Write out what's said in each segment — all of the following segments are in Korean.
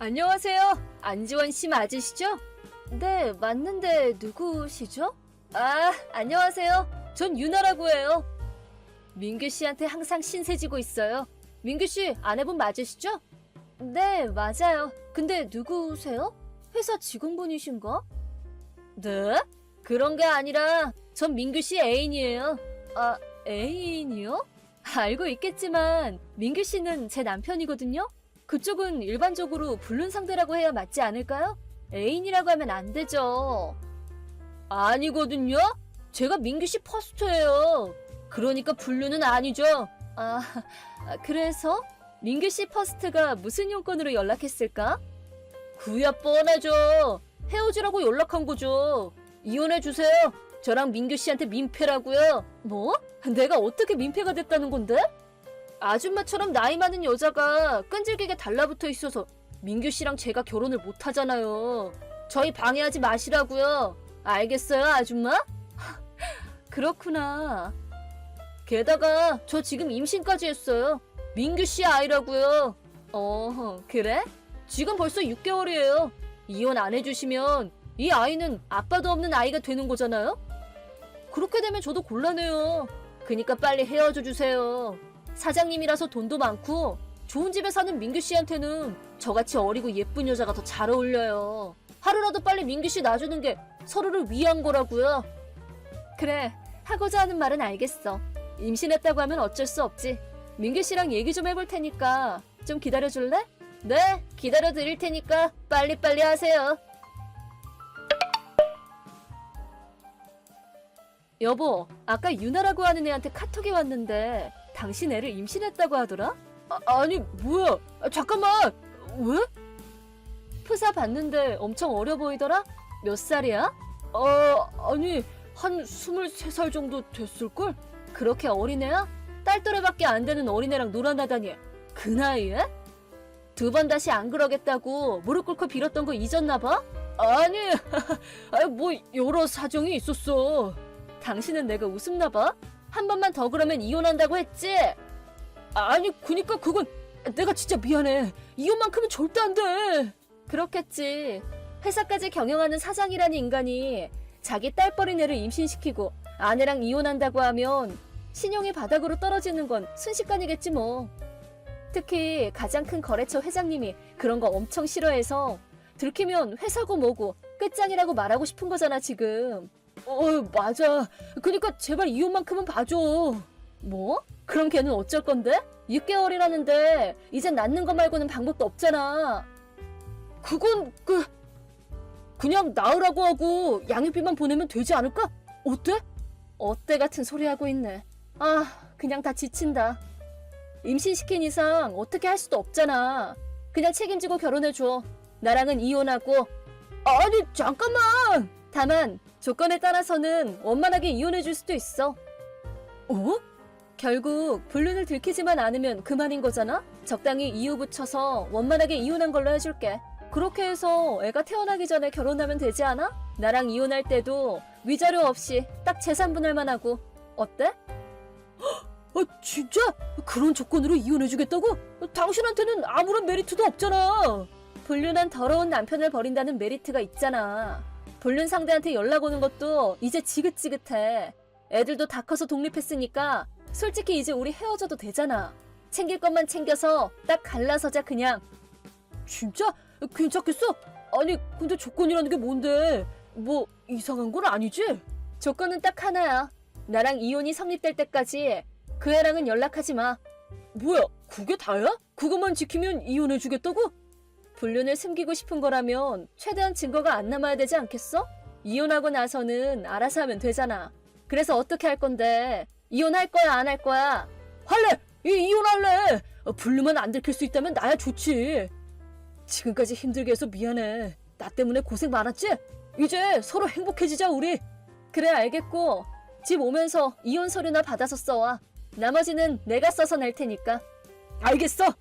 안녕하세요. 안지원 씨 맞으시죠? 네, 맞는데 누구시죠? 아, 안녕하세요. 전 유나라고 해요. 민규 씨한테 항상 신세지고 있어요. 민규 씨 아내분 맞으시죠? 네, 맞아요. 근데 누구세요? 회사 직원분이신가? 네? 그런 게 아니라 전 민규 씨 애인이에요. 아, 애인이요? 알고 있겠지만 민규 씨는 제 남편이거든요. 그쪽은 일반적으로 불륜 상대라고 해야 맞지 않을까요? 애인이라고 하면 안 되죠. 아니거든요. 제가 민규 씨 퍼스트예요. 그러니까 불륜은 아니죠. 아, 아, 그래서 민규 씨 퍼스트가 무슨 용건으로 연락했을까? 구야 뻔하죠. 헤어지라고 연락한 거죠. 이혼해 주세요. 저랑 민규 씨한테 민폐라고요. 뭐? 내가 어떻게 민폐가 됐다는 건데? 아줌마처럼 나이 많은 여자가 끈질기게 달라붙어 있어서 민규 씨랑 제가 결혼을 못 하잖아요. 저희 방해하지 마시라고요. 알겠어요, 아줌마? 그렇구나. 게다가 저 지금 임신까지 했어요. 민규 씨 아이라고요. 어, 그래? 지금 벌써 6개월이에요. 이혼 안 해주시면 이 아이는 아빠도 없는 아이가 되는 거잖아요? 그렇게 되면 저도 곤란해요. 그니까 빨리 헤어져 주세요. 사장님이라서 돈도 많고 좋은 집에 사는 민규 씨한테는 저같이 어리고 예쁜 여자가 더 잘 어울려요. 하루라도 빨리 민규 씨 놔주는 게 서로를 위한 거라고요. 그래, 하고자 하는 말은 알겠어. 임신했다고 하면 어쩔 수 없지. 민규 씨랑 얘기 좀 해볼 테니까 좀 기다려 줄래? 네, 기다려 드릴 테니까 빨리빨리 하세요. 여보, 아까 유나라고 하는 애한테 카톡이 왔는데 당신 애를 임신했다고 하더라? 아, 니 뭐야? 아, 잠깐만! 왜? 프사 봤는데 엄청 어려 보이더라? 몇 살이야? 어, 아니, 한 23살 정도 됐을걸? 그렇게 어린애야? 딸또래밖에 안 되는 어린애랑 놀아나다니. 그 나이에? 두 번 다시 안 그러겠다고 무릎 꿇고 빌었던 거 잊었나봐? 아니, 아니, 뭐, 여러 사정이 있었어. 당신은 내가 웃음나봐? 한 번만 더 그러면 이혼한다고 했지? 아니, 그니까 그건 내가 진짜 미안해. 이혼만큼은 절대 안 돼. 그렇겠지. 회사까지 경영하는 사장이라는 인간이 자기 딸버린 애를 임신시키고 아내랑 이혼한다고 하면 신용이 바닥으로 떨어지는 건 순식간이겠지 뭐. 특히 가장 큰 거래처 회장님이 그런 거 엄청 싫어해서 들키면 회사고 뭐고 끝장이라고 말하고 싶은 거잖아 지금. 어 맞아. 그니까 제발 이혼만큼은 봐줘. 뭐? 그럼 걔는 어쩔 건데? 6개월이라는데 이젠 낳는 거 말고는 방법도 없잖아. 그건 그 그냥 낳으라고 하고 양육비만 보내면 되지 않을까? 어때? 어때 같은 소리 하고 있네. 아, 그냥 다 지친다. 임신시킨 이상 어떻게 할 수도 없잖아. 그냥 책임지고 결혼해줘. 나랑은 이혼하고. 아니, 잠깐만! 다만, 조건에 따라서는 원만하게 이혼해 줄 수도 있어. 어? 결국, 불륜을 들키지만 않으면 그만인 거잖아? 적당히 이유 붙여서 원만하게 이혼한 걸로 해줄게. 그렇게 해서 애가 태어나기 전에 결혼하면 되지 않아? 나랑 이혼할 때도 위자료 없이 딱 재산 분할만 하고. 어때? 아, 진짜? 그런 조건으로 이혼해주겠다고? 당신한테는 아무런 메리트도 없잖아. 불륜한 더러운 남편을 버린다는 메리트가 있잖아. 불륜 상대한테 연락 오는 것도 이제 지긋지긋해. 애들도 다 커서 독립했으니까 솔직히 이제 우리 헤어져도 되잖아. 챙길 것만 챙겨서 딱 갈라서자 그냥. 진짜? 괜찮겠어? 아니 근데 조건이라는 게 뭔데? 뭐 이상한 건 아니지? 조건은 딱 하나야. 나랑 이혼이 성립될 때까지 그 애랑은 연락하지 마. 뭐야? 그게 다야? 그것만 지키면 이혼해주겠다고? 불륜을 숨기고 싶은 거라면 최대한 증거가 안 남아야 되지 않겠어? 이혼하고 나서는 알아서 하면 되잖아. 그래서 어떻게 할 건데? 이혼할 거야, 안 할 거야? 할래! 이, 이혼할래! 어, 불륜만 안 들킬 수 있다면 나야 좋지. 지금까지 힘들게 해서 미안해. 나 때문에 고생 많았지? 이제 서로 행복해지자, 우리. 그래, 알겠고. 집 오면서 이혼 서류나 받아서 써와. 나머지는 내가 써서 낼 테니까. 알겠어!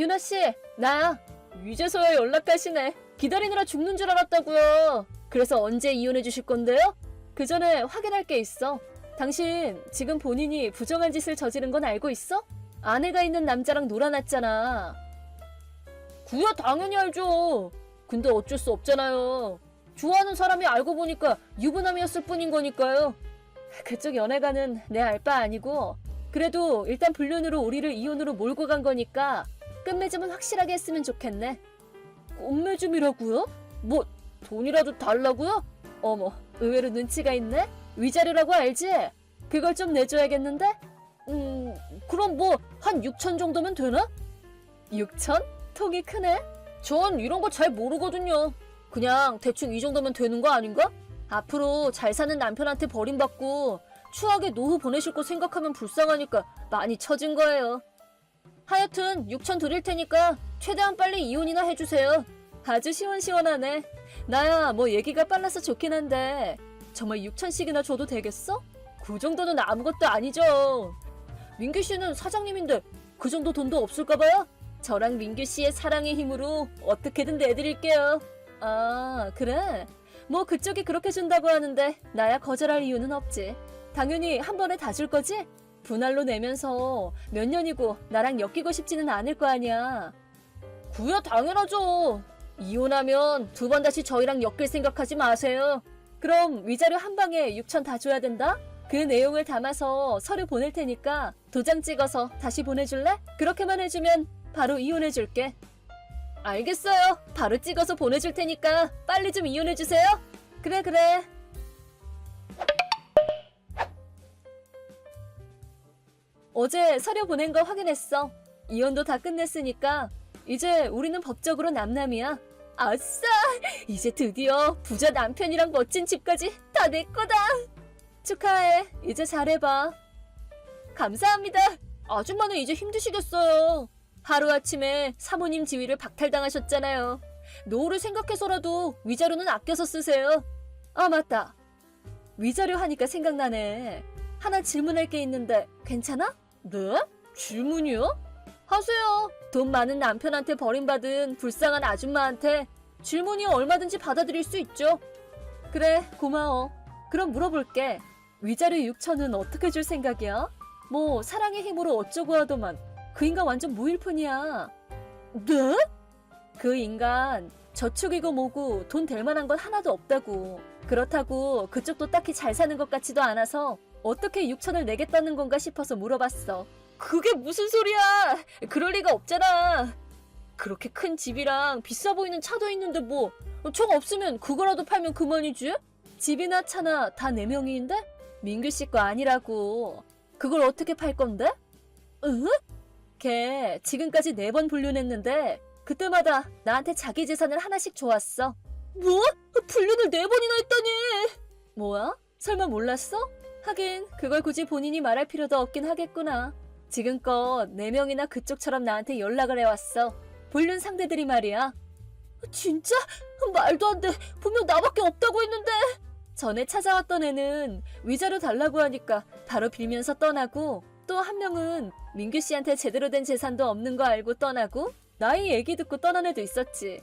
유나 씨, 나야. 이제서야 연락하시네. 기다리느라 죽는 줄 알았다고요. 그래서 언제 이혼해 주실 건데요? 그 전에 확인할 게 있어. 당신 지금 본인이 부정한 짓을 저지른 건 알고 있어? 아내가 있는 남자랑 놀아놨잖아. 그야 당연히 알죠. 근데 어쩔 수 없잖아요. 좋아하는 사람이 알고 보니까 유부남이었을 뿐인 거니까요. 그쪽 연애가는 내 알바 아니고 그래도 일단 불륜으로 우리를 이혼으로 몰고 간 거니까 끝맺음은 확실하게 했으면 좋겠네. 끝맺음이라고요? 뭐 돈이라도 달라고요? 어머 의외로 눈치가 있네. 위자료라고 알지? 그걸 좀 내줘야겠는데? 음 그럼 뭐 한 6천 정도면 되나? 6천? 통이 크네. 전 이런 거 잘 모르거든요. 그냥 대충 이 정도면 되는 거 아닌가? 앞으로 잘 사는 남편한테 버림받고 추하게 노후 보내실 거 생각하면 불쌍하니까 많이 처진 거예요. 하여튼 6천 드릴 테니까 최대한 빨리 이혼이나 해주세요. 아주 시원시원하네. 나야 뭐 얘기가 빨라서 좋긴 한데 정말 6천씩이나 줘도 되겠어? 그 정도는 아무것도 아니죠. 민규 씨는 사장님인데 그 정도 돈도 없을까 봐요? 저랑 민규 씨의 사랑의 힘으로 어떻게든 내드릴게요. 아, 그래? 뭐 그쪽이 그렇게 준다고 하는데 나야 거절할 이유는 없지. 당연히 한 번에 다 줄 거지? 분할로 내면서 몇 년이고 나랑 엮이고 싶지는 않을 거 아니야. 그야 당연하죠. 이혼하면 두 번 다시 저희랑 엮일 생각하지 마세요. 그럼 위자료 한 방에 6천 다 줘야 된다? 그 내용을 담아서 서류 보낼 테니까 도장 찍어서 다시 보내줄래? 그렇게만 해주면 바로 이혼해줄게. 알겠어요. 바로 찍어서 보내줄 테니까 빨리 좀 이혼해주세요. 그래, 그래. 어제 서류 보낸 거 확인했어. 이혼도 다 끝냈으니까 이제 우리는 법적으로 남남이야. 아싸! 이제 드디어 부자 남편이랑 멋진 집까지 다 내 거다. 축하해. 이제 잘해봐. 감사합니다. 아줌마는 이제 힘드시겠어요. 하루아침에 사모님 지위를 박탈당하셨잖아요. 노후를 생각해서라도 위자료는 아껴서 쓰세요. 아, 맞다. 위자료 하니까 생각나네. 하나 질문할 게 있는데 괜찮아? 네? 질문이요? 하세요. 돈 많은 남편한테 버림받은 불쌍한 아줌마한테 질문이 얼마든지 받아들일 수 있죠. 그래, 고마워. 그럼 물어볼게. 위자료 6천은 어떻게 줄 생각이야? 뭐 사랑의 힘으로 어쩌고 하더만 그 인간 완전 무일푼이야. 네? 그 인간 저축이고 뭐고 돈 될 만한 건 하나도 없다고. 그렇다고 그쪽도 딱히 잘 사는 것 같지도 않아서 어떻게 6천을 내겠다는 건가 싶어서 물어봤어. 그게 무슨 소리야? 그럴 리가 없잖아. 그렇게 큰 집이랑 비싸 보이는 차도 있는데 뭐 총 없으면 그거라도 팔면 그만이지? 집이나 차나 다 네 명이인데? 민규 씨 거 아니라고. 그걸 어떻게 팔 건데? 응? 걔 지금까지 네 번 불륜했는데 그때마다 나한테 자기 재산을 하나씩 줘왔어. 뭐? 불륜을 네 번이나 했다니? 뭐야? 설마 몰랐어? 하긴 그걸 굳이 본인이 말할 필요도 없긴 하겠구나. 지금껏 네 명이나 그쪽처럼 나한테 연락을 해왔어. 불륜 상대들이 말이야. 진짜? 말도 안 돼. 분명 나밖에 없다고 했는데. 전에 찾아왔던 애는 위자료 달라고 하니까 바로 빌면서 떠나고 또 한 명은 민규 씨한테 제대로 된 재산도 없는 거 알고 떠나고 나이 얘기 듣고 떠난 애도 있었지.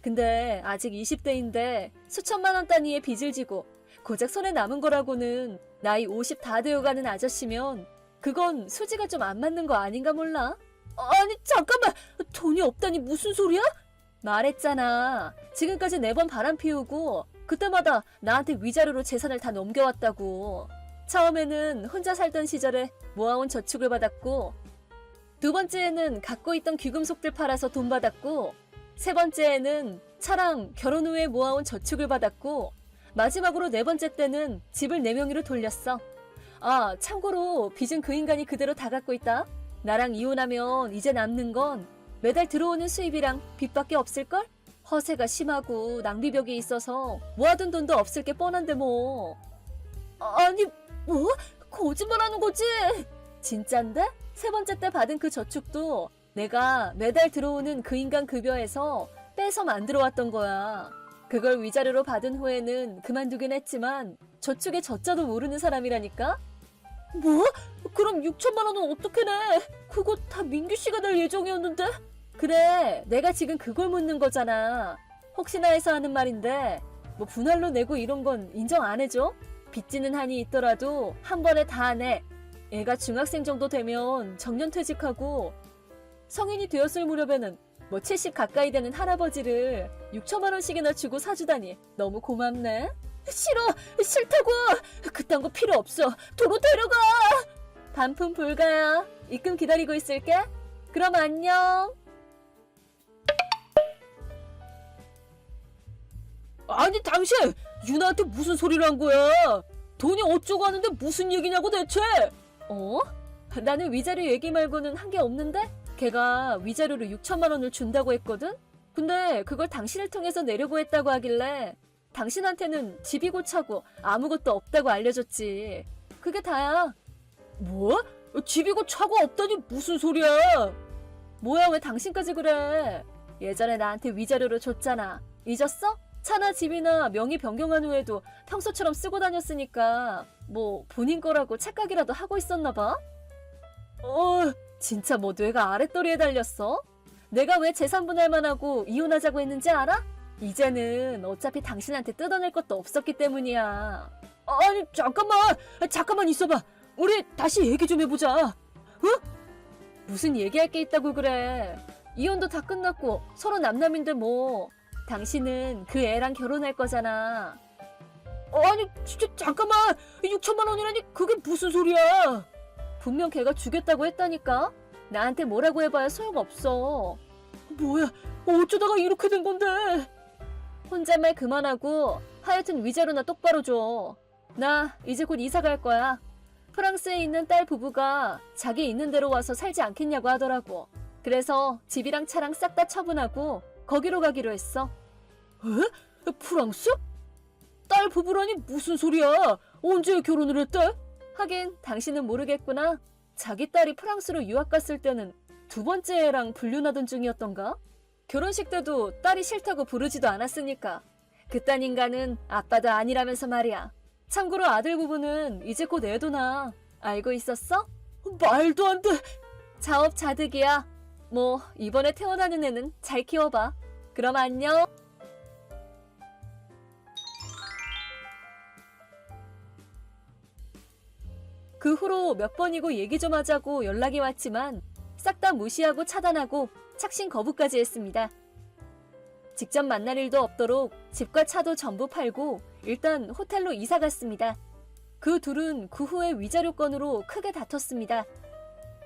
근데 아직 20대인데 수천만 원 단위의 빚을 지고 고작 손에 남은 거라고는 나이 50 다 되어가는 아저씨면 그건 수지가 좀 안 맞는 거 아닌가 몰라? 아니 잠깐만 돈이 없다니 무슨 소리야? 말했잖아. 지금까지 네 번 바람 피우고 그때마다 나한테 위자료로 재산을 다 넘겨왔다고. 처음에는 혼자 살던 시절에 모아온 저축을 받았고 두 번째에는 갖고 있던 귀금속들 팔아서 돈 받았고 세 번째에는 차랑 결혼 후에 모아온 저축을 받았고 마지막으로 네 번째 때는 집을 네 명의로 돌렸어. 아, 참고로 빚은 그 인간이 그대로 다 갖고 있다. 나랑 이혼하면 이제 남는 건 매달 들어오는 수입이랑 빚밖에 없을걸? 허세가 심하고 낭비벽이 있어서 모아둔 돈도 없을 게 뻔한데 뭐. 아니, 뭐? 거짓말하는 거지? 진짠데? 세 번째 때 받은 그 저축도 내가 매달 들어오는 그 인간 급여에서 빼서 만들어 왔던 거야. 그걸 위자료로 받은 후에는 그만두긴 했지만 저축의 저자도 모르는 사람이라니까? 뭐? 그럼 6천만 원은 어떻게 내? 그거 다 민규 씨가 낼 예정이었는데? 그래, 내가 지금 그걸 묻는 거잖아. 혹시나 해서 하는 말인데, 뭐 분할로 내고 이런 건 인정 안 해줘? 빚지는 한이 있더라도 한 번에 다 내. 애가 중학생 정도 되면 정년 퇴직하고 성인이 되었을 무렵에는 뭐 70 가까이 되는 할아버지를 6천만 원씩이나 주고 사주다니 너무 고맙네. 싫어, 싫다고. 그딴 거 필요 없어. 도로 데려가. 반품 불가야. 입금 기다리고 있을게. 그럼 안녕. 아니 당신 유나한테 무슨 소리를 한 거야? 돈이 어쩌고 하는데 무슨 얘기냐고 대체? 어? 나는 위자료 얘기 말고는 한 게 없는데? 걔가 위자료로 6천만 원을 준다고 했거든? 근데 그걸 당신을 통해서 내려고 했다고 하길래 당신한테는 집이고 차고 아무것도 없다고 알려줬지. 그게 다야. 뭐? 집이고 차고 없다니 무슨 소리야? 뭐야 왜 당신까지 그래? 예전에 나한테 위자료로 줬잖아. 잊었어? 차나 집이나 명의 변경한 후에도 평소처럼 쓰고 다녔으니까 뭐 본인 거라고 착각이라도 하고 있었나 봐? 어, 진짜 뭐 뇌가 아랫도리에 달렸어? 내가 왜 재산 분할만 하고 이혼하자고 했는지 알아? 이제는 어차피 당신한테 뜯어낼 것도 없었기 때문이야. 아니 잠깐만, 잠깐만 있어봐. 우리 다시 얘기 좀 해보자. 어? 무슨 얘기할 게 있다고 그래. 이혼도 다 끝났고 서로 남남인데 뭐. 당신은 그 애랑 결혼할 거잖아. 아니 진짜 잠깐만 6천만 원이라니 그게 무슨 소리야? 분명 걔가 주겠다고 했다니까. 나한테 뭐라고 해봐야 소용없어. 뭐야 어쩌다가 이렇게 된 건데? 혼잣말 그만하고 하여튼 위자료나 똑바로 줘. 나 이제 곧 이사 갈 거야. 프랑스에 있는 딸 부부가 자기 있는 대로 와서 살지 않겠냐고 하더라고. 그래서 집이랑 차랑 싹 다 처분하고 거기로 가기로 했어. 에? 프랑스? 딸 부부라니 무슨 소리야? 언제 결혼을 했대? 하긴 당신은 모르겠구나. 자기 딸이 프랑스로 유학 갔을 때는 두 번째 애랑 불륜하던 중이었던가? 결혼식 때도 딸이 싫다고 부르지도 않았으니까. 그딴 인간은 아빠도 아니라면서 말이야. 참고로 아들 부부는 이제 곧 애도 나. 알고 있었어? 말도 안 돼. 자업자득이야. 뭐 이번에 태어나는 애는 잘 키워봐. 그럼 안녕. 그 후로 몇 번이고 얘기 좀 하자고 연락이 왔지만 싹 다 무시하고 차단하고 착신 거부까지 했습니다. 직접 만날 일도 없도록 집과 차도 전부 팔고 일단 호텔로 이사 갔습니다. 그 둘은 그 후에 위자료 건으로 크게 다퉜습니다.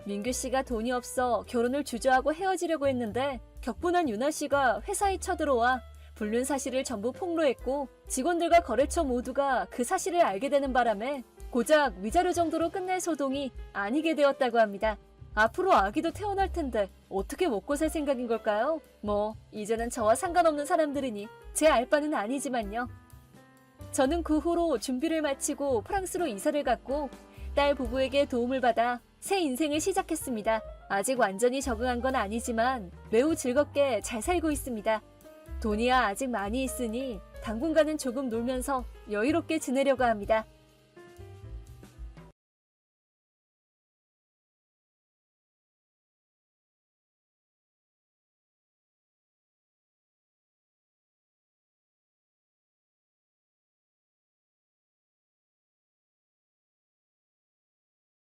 민규 씨가 돈이 없어 결혼을 주저하고 헤어지려고 했는데 격분한 유나 씨가 회사에 쳐들어와 불륜 사실을 전부 폭로했고 직원들과 거래처 모두가 그 사실을 알게 되는 바람에 고작 위자료 정도로 끝낼 소동이 아니게 되었다고 합니다. 앞으로 아기도 태어날 텐데 어떻게 먹고 살 생각인 걸까요? 뭐 이제는 저와 상관없는 사람들이니 제 알바는 아니지만요. 저는 그 후로 준비를 마치고 프랑스로 이사를 갔고 딸 부부에게 도움을 받아 새 인생을 시작했습니다. 아직 완전히 적응한 건 아니지만 매우 즐겁게 잘 살고 있습니다. 돈이야 아직 많이 있으니 당분간은 조금 놀면서 여유롭게 지내려고 합니다.